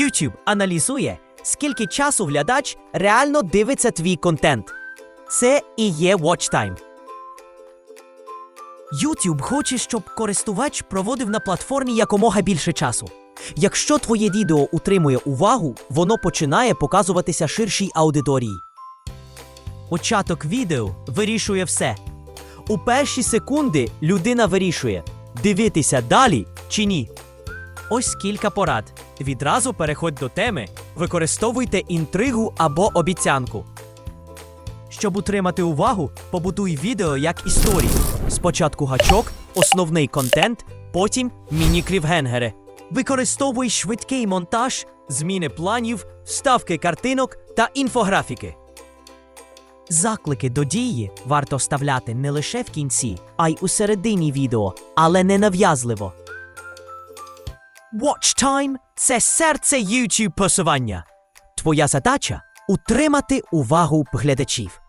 YouTube аналізує, скільки часу глядач реально дивиться твій контент. Це і є Watch Time. YouTube хоче, щоб користувач проводив на платформі якомога більше часу. Якщо твоє відео утримує увагу, воно починає показуватися ширшій аудиторії. Початок відео вирішує все. У перші секунди людина вирішує, дивитися далі чи ні. Ось кілька порад. Відразу переходь до теми, використовуйте інтригу або обіцянку. Щоб утримати увагу, побудуй відео як історію. Спочатку гачок, основний контент, потім міні-клівгенгери. Використовуй швидкий монтаж, зміни планів, вставки картинок та інфографіки. Заклики до дії варто вставляти не лише в кінці, а й у середині відео, але не нав'язливо. Watch Time – це серце YouTube посування. Твоя задача утримати увагу глядачів.